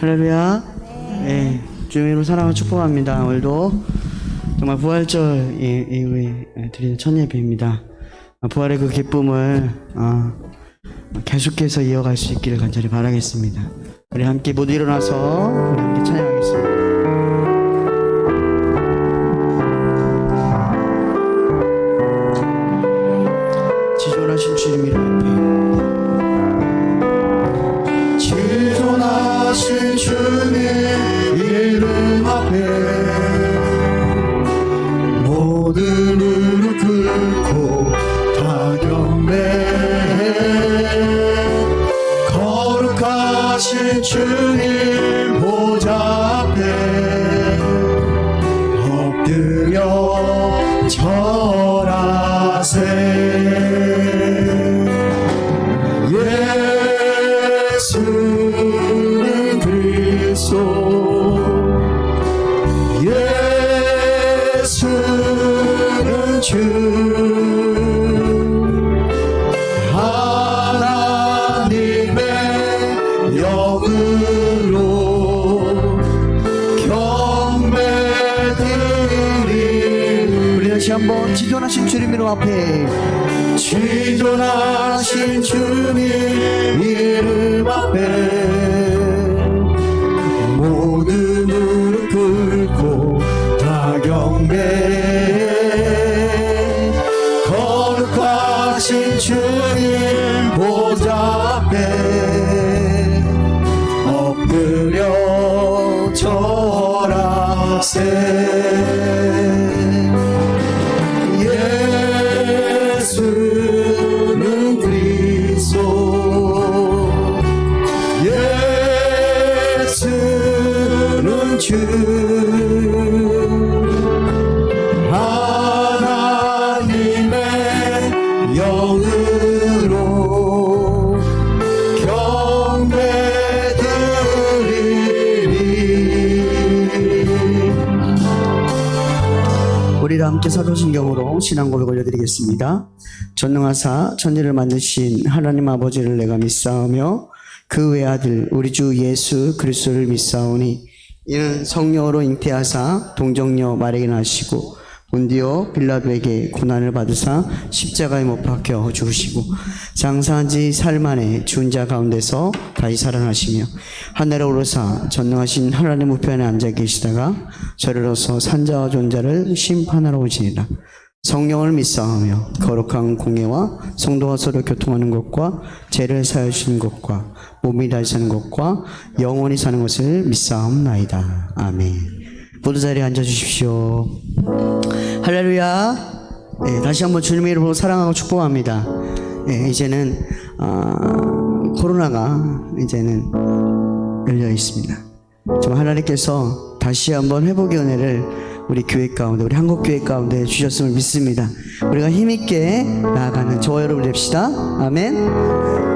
할렐루야. 예, 주님으로 사랑을 축복합니다. 오늘도 정말 부활절 이- 이후에 드리는 첫 예배입니다. 아, 부활의 그 기쁨을 아, 계속해서 이어갈 수 있기를 간절히 바라겠습니다. 우리 함께 모두 일어나서 우리 함께 찬양 다시 한번 지존하신 주님 이름 앞에. 지존하신 주님 이름 앞에 사도신경으로 신앙 고백 올려드리겠습니다. 전능하사 천지를 만드신 하나님 아버지를 내가 믿사오며 그 외아들 우리 주 예수 그리스도를 믿사오니 이는 성령으로 잉태하사 동정녀 마리게 나시고 본디오 빌라도에게 고난을 받으사 십자가에 못 박혀 죽으시고 장사한 지 사흘 만에 죽은 자 가운데서 다시 살아나시며 하늘에 오르사 전능하신 하나님 우편에 앉아 계시다가 저리로서 산자와 존자를 심판하러 오시니라. 성령을 믿사하며 거룩한 공예와 성도와 서로 교통하는 것과 죄를 사하시는 것과 몸이 다시 사는 것과 영원히 사는 것을 믿사옵나이다. 아멘 모두 자리에 앉아 주십시오 할렐루야. 예, 다시 한번 주님의 이름으로 사랑하고 축복합니다. 예, 이제는 아, 코로나가 이제는 열려 있습니다. 정말 하나님께서 다시 한번 회복의 은혜를 우리 교회 가운데, 우리 한국 교회 가운데 주셨음을 믿습니다. 우리가 힘 있게 나아가는 저와 여러분 됩시다. 아멘.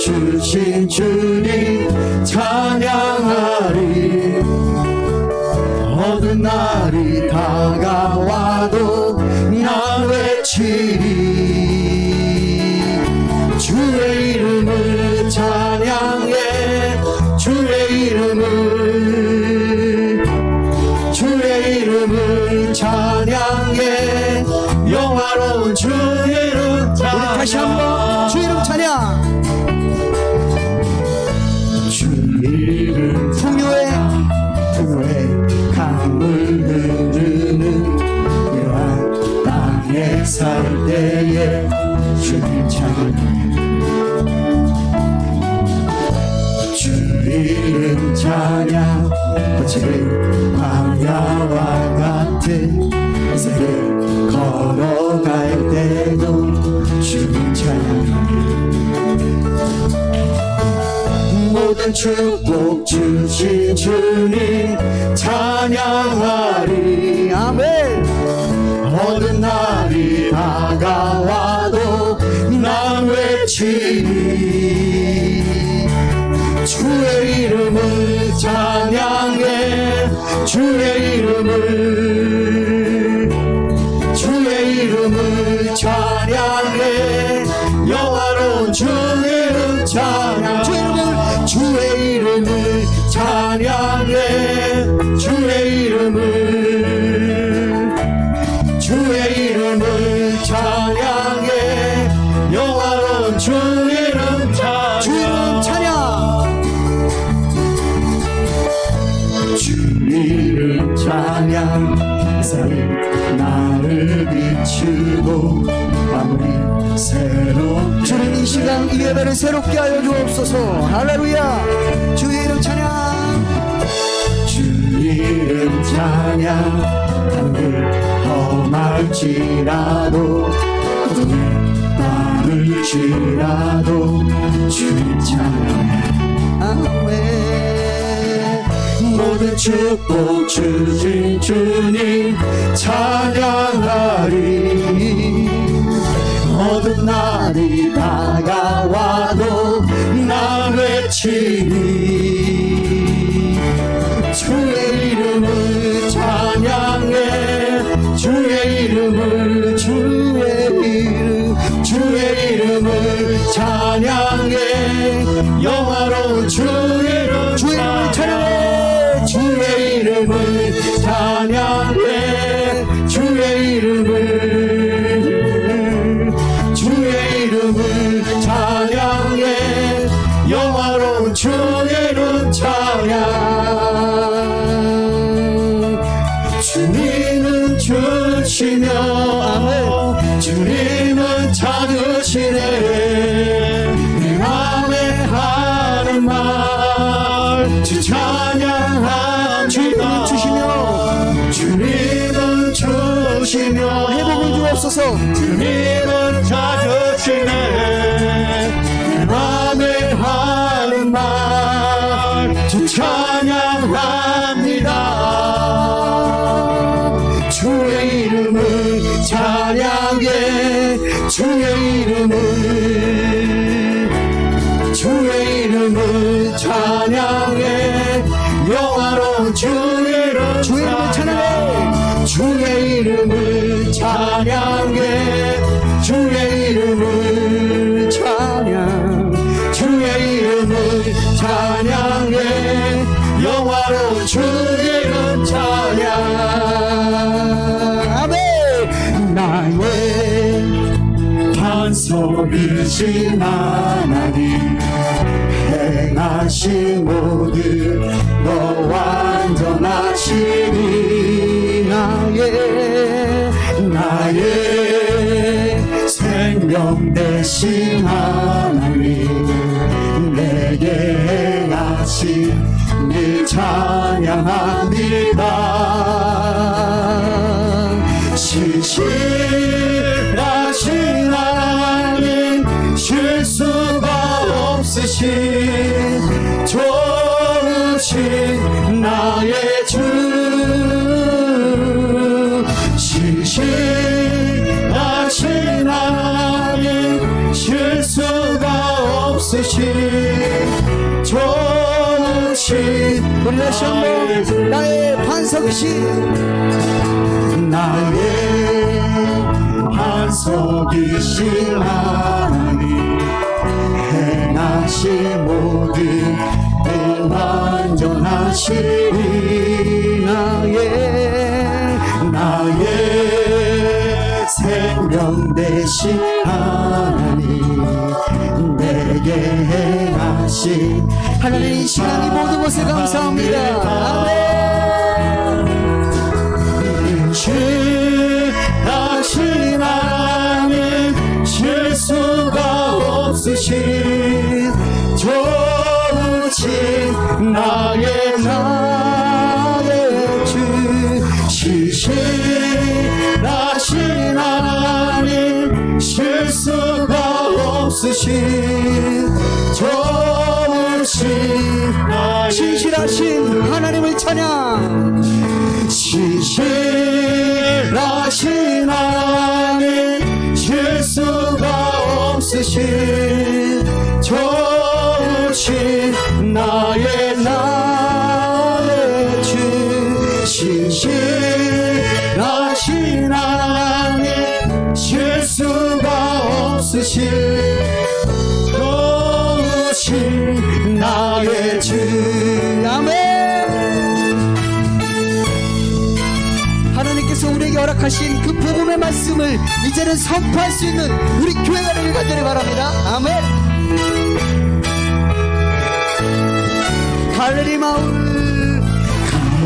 주신 주님 찬양하리. 어두운 날이 다가와도 나 외치리. 주의 이름을 찬양해. 주의 이름을 주의 이름을 찬양해. 영화로운 주의 이름 찬양 우리 다시 한번 주 이름 찬양. 모든 축복 주신 주님 찬양하리. 아멘. 어느 날이 다가와도 난 외치리. 주의 이름을 찬양해. 주의 이름을. 주의 이름을 찬양해 세상에 나를 비추고 아무리 새롭게 주님 이 시간 이 예배를 새롭게 하여 주옵소서. 할렐루야. 주 이름 찬양. 주 이름 찬양 한글 험할지라도 어둠에 빠를지라도 주님 찬양해 아멘. 모든 축복 주신 주님 찬양 하신 모든 너 완전하시니 나의 나의 생명 되신 하나님 내게 행하신 일 찬양합 우리 다시 한번 나의 반석이신 나의 반석이신 하나님 행하신 모든 일 완전하시니 나의 나의 생명 되신 하나님 내게 행 하신 하나님 이 시간 이 모든 것을 감사합니다. 아멘. 주하신 하나님 실수가 없으신 좋으신 나의 나의 주 실신하신 하나님 실수가 없으신 하신 하나님을 찬양. 신실하신 이제는 선포할 수 있는 우리 교회가 되길 간절히 바랍니다 아멘 갈레리 마을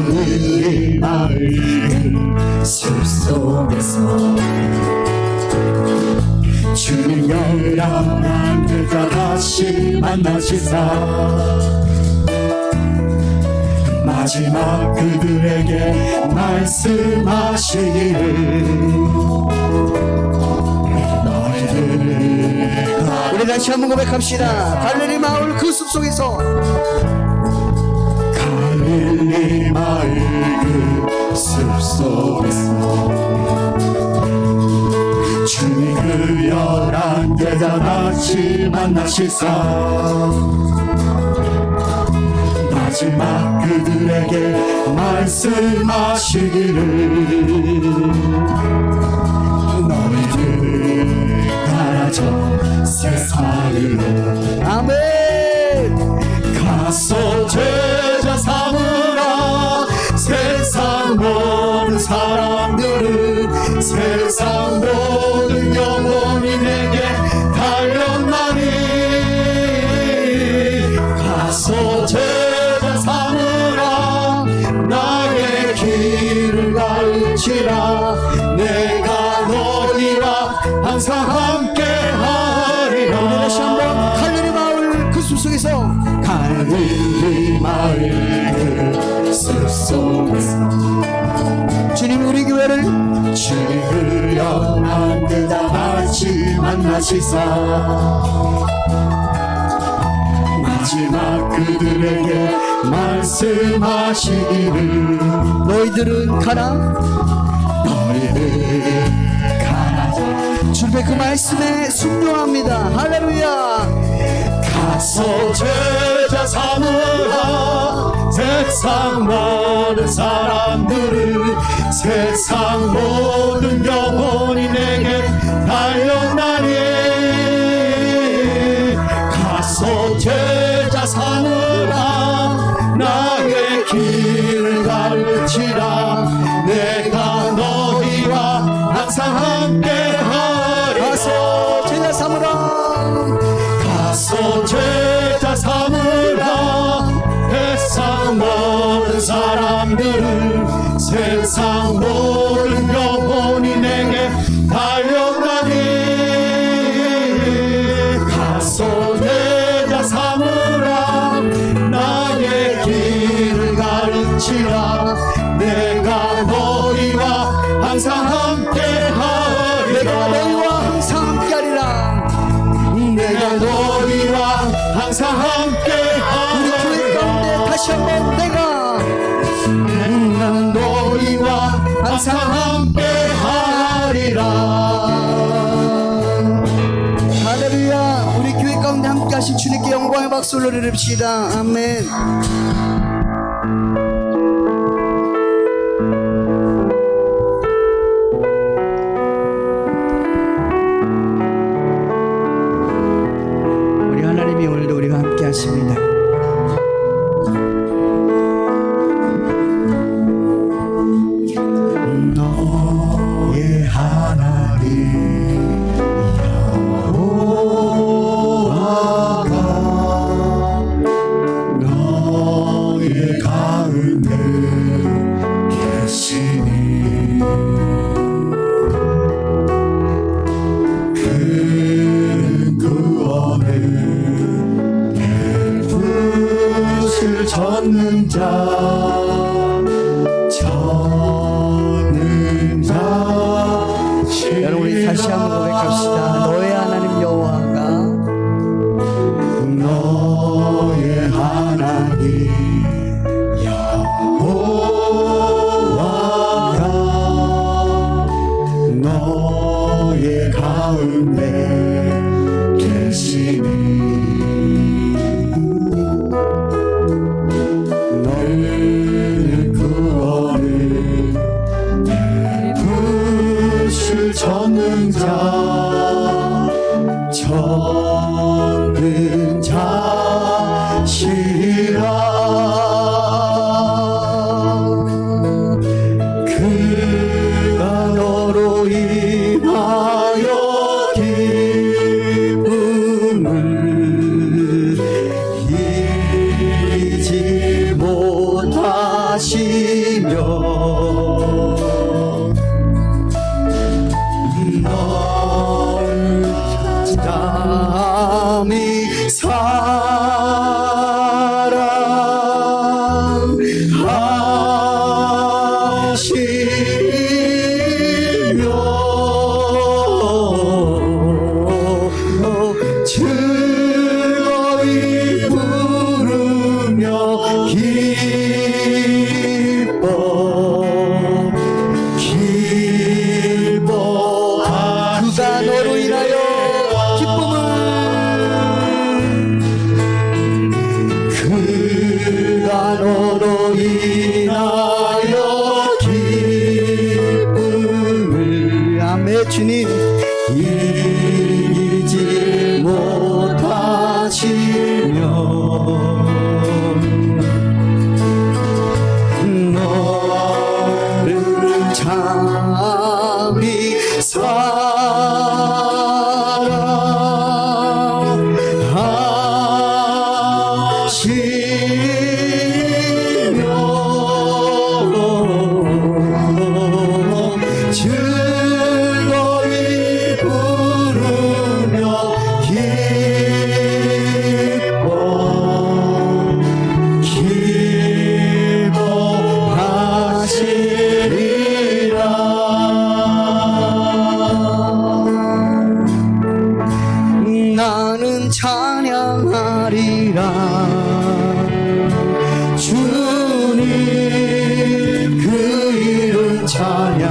우리 마을 숲속에서 주님 영원한 그자 다시 만나시사 마지막 그들에게 말씀하시기를 다시 한번 고백합시다. 갈레리 마을 그 숲속에서. 갈릴리 마을 그 숲속에서. 주님 그 열한 제자 같이 만나시사. 마지막 그들에게 말씀하시기를 만나시사 마지막 그들에게 말씀하시기를. 너희들은 가라. 너희들 가라자 주님의 그 말씀에 순종합니다. 할렐루야. 가서 제자 삼으라. 세상 모든 사람들을 세상 모든 영혼이 내게 달렸나니 가서 제자 삼으 한번 내가 난 너희와 항상 함께 하리라. 할렐루야. 우리 교회 가운데 함께하신 주님께 영광의 박수를 드립시다. 아멘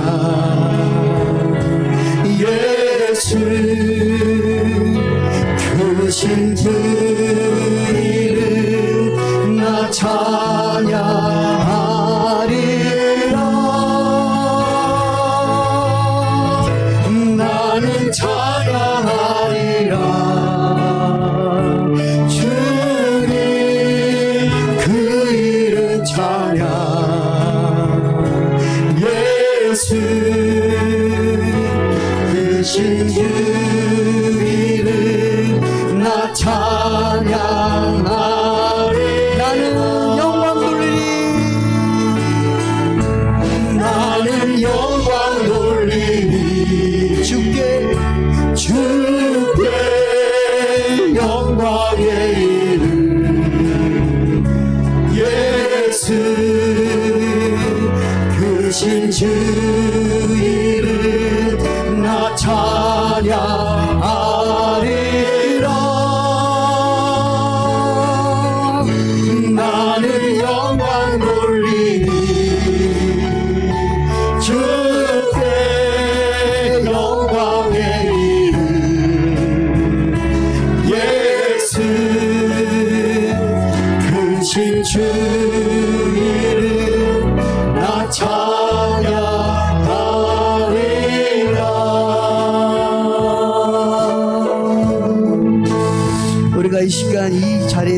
now.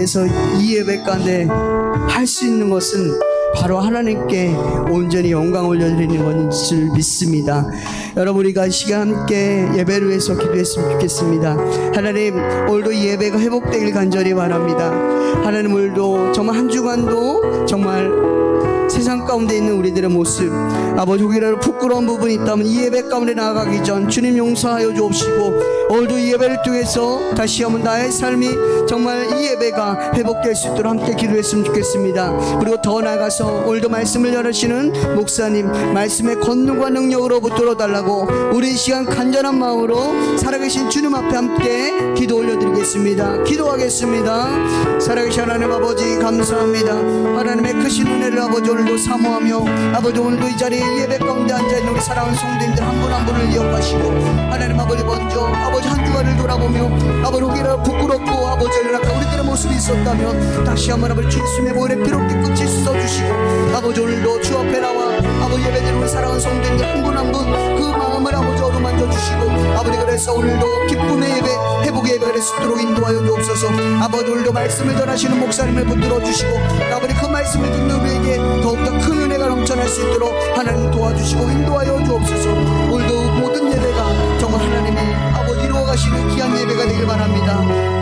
그래서 이 예배 가운데 할 수 있는 것은 바로 하나님께 온전히 영광 올려드리는 것을 믿습니다. 여러분 우리가 시간 함께 예배를 위해서 기도했으면 좋겠습니다. 하나님 오늘도 예배가 회복되길 간절히 바랍니다. 하나님 오늘도 정말 한 주간도 정말 세상 가운데 있는 우리들의 모습 아버지 혹이라도 부끄러운 부분이 있다면 이 예배 가운데 나아가기 전 주님 용서하여 주옵시고 오늘도 이 예배를 통해서 다시 한번 나의 삶이 정말 이 예배가 회복될 수 있도록 함께 기도했으면 좋겠습니다. 그리고 더 나아가서 오늘도 말씀을 열으시는 목사님 말씀의 권능과 능력으로 붙들어 달라고 우리 시간 간절한 마음으로 살아계신 주님 앞에 함께 기도 올려드리겠습니다. 기도하겠습니다. 살아계신 하나님 아버지 감사합니다. 하나님의 크신 은혜를 아버지 오늘도 삼 사모하며 아버지 오늘도 이 자리에 예배 가운데 앉아있는 우리 사랑하는 성도님들 한 분 한 분을 기억하시고 하나님 아버지 먼저 아버지 한 주간을 돌아보며 아버지 혹이나 부끄럽고 아버지 연락한 우리들의 모습이 있었다면 다시 한번 아버지 주 예수님의 보혈의 피로 깨끗이 씻어주시고 아버지 오늘도 주 앞에 나와 아버지 예배드리는 우리 사랑하는 성도님들 한 분 한 분 그 마음을 아버지 어루만져 주시고 아버지 그래서 오늘도 기쁨의 예배 회복의 수 있도록 인도하여 주옵소서. 아버지 오늘도 말씀을 전하시는 목사님을 붙들어 주시고 아버지 그 말씀을 듣는 우리에게 더욱더 큰 은혜가 넘쳐날 수 있도록 하나님 도와주시고 인도하여 주옵소서. 오늘도 모든 예배가 정말 하나님이 아버지 이루어 가시는 귀한 예배가 되길 바랍니다